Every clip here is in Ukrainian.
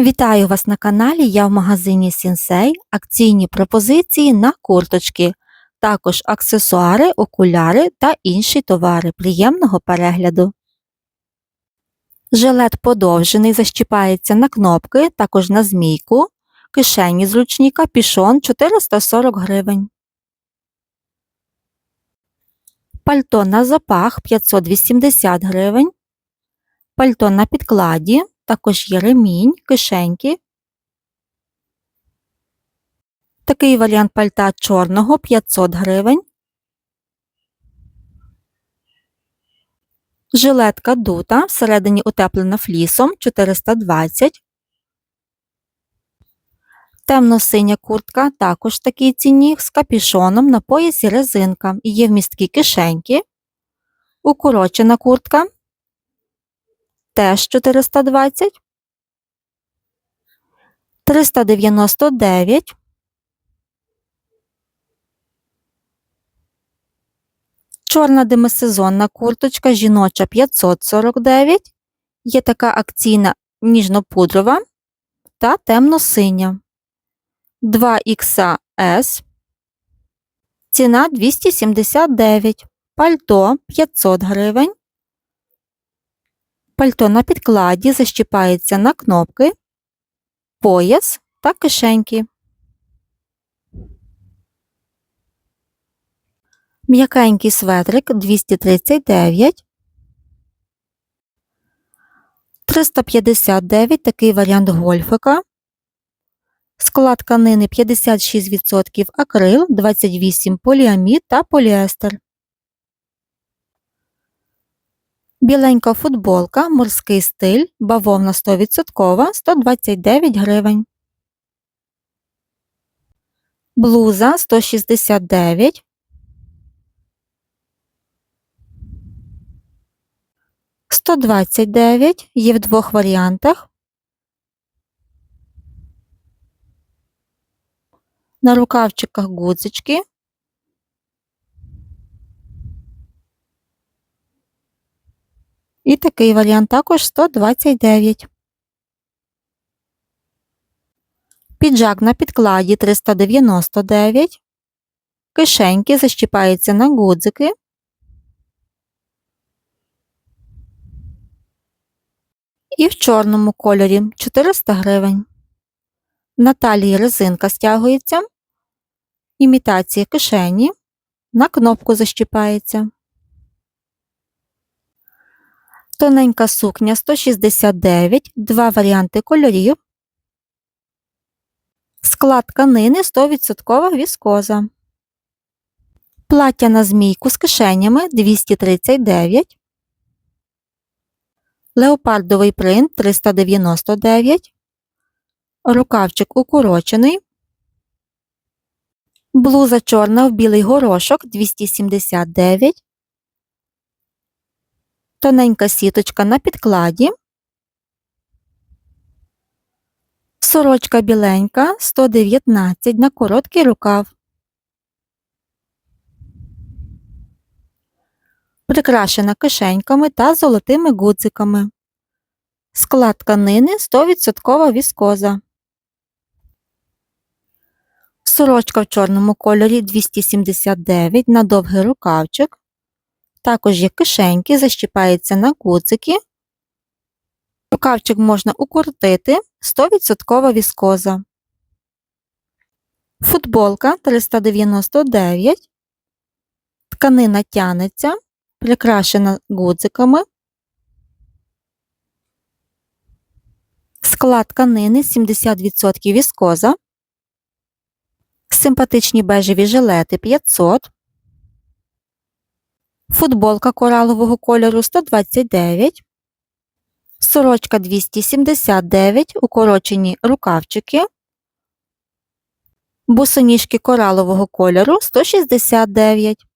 Вітаю вас на каналі. Я в магазині Сінсей. Акційні пропозиції на курточки, також аксесуари, окуляри та інші товари. Приємного перегляду. Жилет подовжений защіпається на кнопки, також на змійку. Кишені зручні капішон 440 гривень. Пальто на запах 580 гривень. Пальто на підкладі також є ремінь, кишеньки. Такий варіант пальта чорного 500 гривень. Жилетка дута, всередині утеплена флісом 420. Темно-синя куртка, також такий цінник з капішоном на поясі резинка. Є вмісткі кишеньки. Укорочена куртка теж 420, 399, чорна демисезонна курточка жіноча 549, є така акційна ніжно-пудрова та темно-синя. 2XS, ціна 279, пальто 500 гривень. Пальто на підкладі защіпається на кнопки, пояс та кишеньки. М'якенький светрик 239. 359 такий варіант гольфика. Склад тканини 56% акрил, 28 поліамід та поліестер. Біленька футболка, морський стиль, бавовна 100%, 129 гривень. Блуза 169. Сто двадцять дев'ять є в двох варіантах. На рукавчиках гудзички І такий варіант також 129. Піджак на підкладі 399. Кишеньки защіпаються на гудзики. І в чорному кольорі 400 гривень. На талії резинка стягується. Імітація кишені. На кнопку защіпається. Тоненька сукня 169, два варіанти кольорів. Склад тканини 100% віскоза. Плаття на змійку з кишенями 239. Леопардовий принт 399. Рукавчик укорочений. Блуза чорна в білий горошок 279 тоненька сіточка на підкладі, сорочка біленька 119 на короткий рукав. Прикрашена кишеньками та золотими гудзиками. Склад тканини 100% віскоза. Сорочка в чорному кольорі 279 на довгий рукавчик. Також є кишеньки, защіпаються на гудзики. Рукавчик можна укоротити 100% віскоза. Футболка 399. Тканина тянеться, прикрашена гудзиками. Склад тканини 70% віскоза. Симпатичні бежеві жилети 500. Футболка коралового кольору 129, сорочка 279, укорочені рукавчики, босоніжки коралового кольору 169,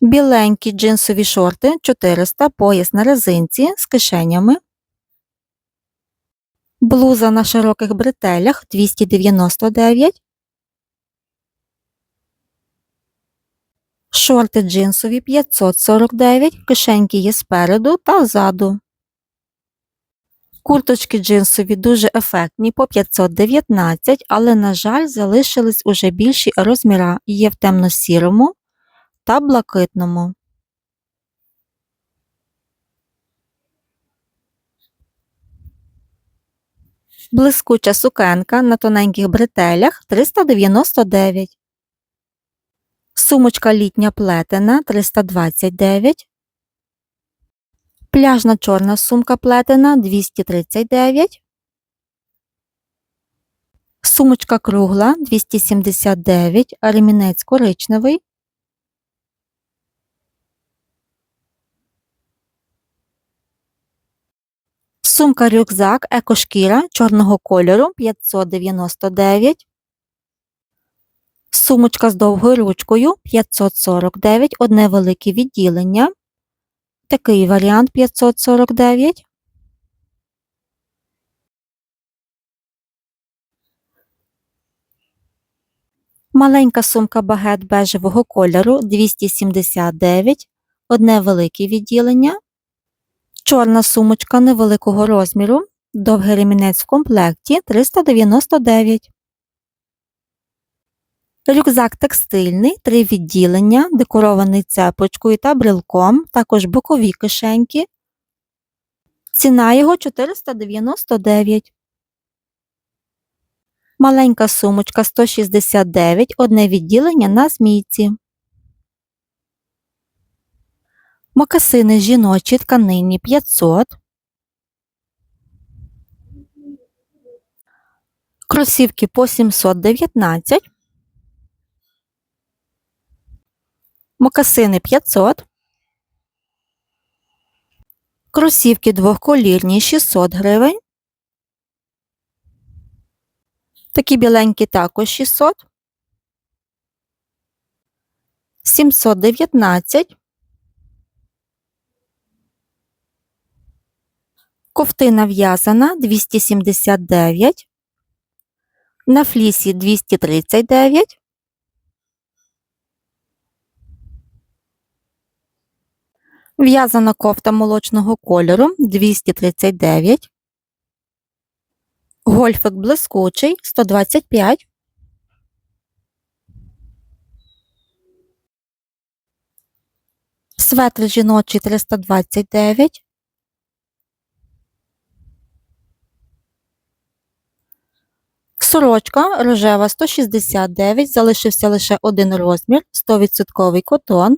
біленькі джинсові шорти 400, пояс на резинці з кишенями, блуза на широких бретелях 299, Шорти джинсові 549, кишеньки є спереду та ззаду. Курточки джинсові дуже ефектні по 519, але, на жаль, залишились уже більші розміра. Є в темно-сірому та блакитному. Блискуча сукенка на тоненьких бретелях 399. Сумочка літня плетена 329. Пляжна чорна сумка плетена 239. Сумочка кругла 279, а ремінець коричневий. Сумка рюкзак екошкіра чорного кольору 599. Сумочка з довгою ручкою 549, одне велике відділення. Такий варіант 549. Маленька сумка багет бежевого кольору 279, одне велике відділення. Чорна сумочка невеликого розміру, довгий ремінець в комплекті 399. Рюкзак текстильний, три відділення, декорований цепочкою та брелком, також бокові кишеньки. Ціна його 499. Маленька сумочка 169, одне відділення на змійці. Мокасини жіночі тканині 500. Кросівки по 719. Мокасини 500. Кросівки двохколірні 600 гривень. Такі біленькі також 600. 719. Ковтина в'язана 279. На флісі 239. В'язана кофта молочного кольору 239. Гольфик блискучий 125. Светр жіночий 329. Сорочка рожева 169, залишився лише один розмір, 100% котон.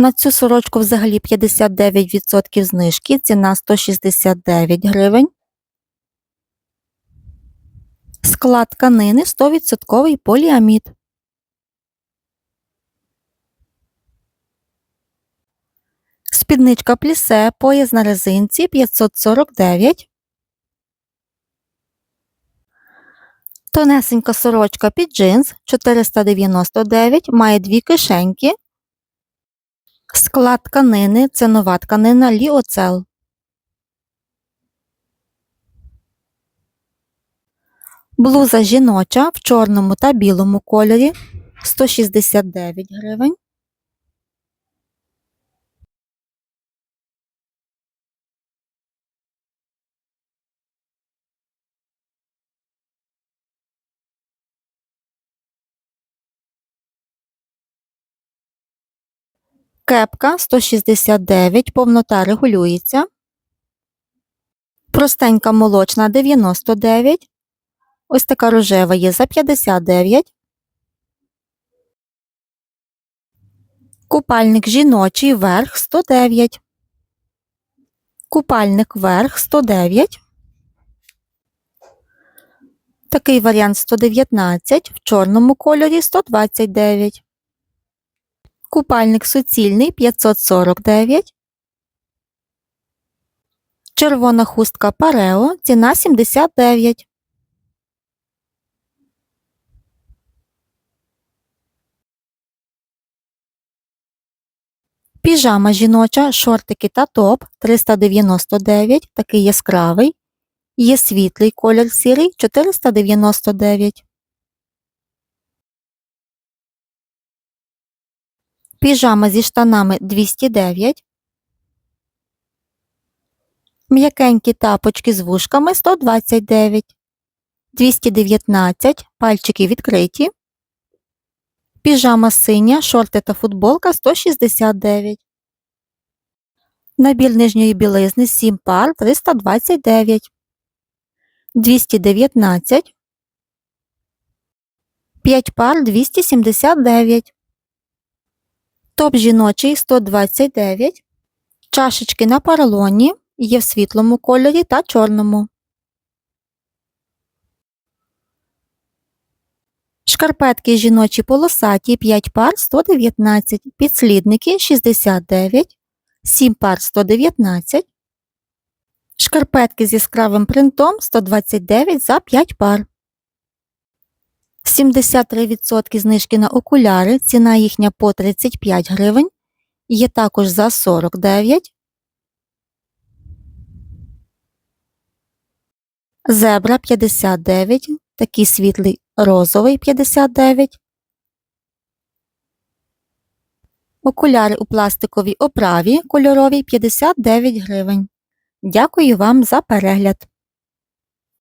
На цю сорочку взагалі 59% знижки, ціна 169 гривень. Склад тканини 100% поліамід. Спідничка плісе, пояс на резинці 549. Тонесенька сорочка під джинс 499, має дві кишеньки. Склад тканини це нова тканина ліоцел. Блуза жіноча в чорному та білому кольорі 169 гривень. Кепка 169, повнота регулюється. Простенька молочна 99. Ось така рожева є за 59. Купальник жіночий верх 109. Купальник верх 109. Такий варіант 119, в чорному кольорі 129. Купальник суцільний 549. Червона хустка Парео. Ціна 79. Піжама жіноча, шортики та топ 399, такий яскравий. Є світлий колір сірий 499. Піжама зі штанами 209. М'якенькі тапочки з вушками 129. 219. Пальчики відкриті. Піжама синя, шорти та футболка 169. Набір нижньої білизни 7 пар 329. 219. 5 пар 279. Топ жіночий 129. Чашечки на поролоні є в світлому кольорі та чорному. Шкарпетки жіночі полосаті 5 пар 119, підслідники 69, 7 пар 119, шкарпетки з яскравим принтом 129 за 5 пар. 73% знижки на окуляри, ціна їхня по 35 гривень, є також за 49. Зебра 59, такий світлий розовий 59. Окуляри у пластиковій оправі кольоровій 59 гривень. Дякую вам за перегляд.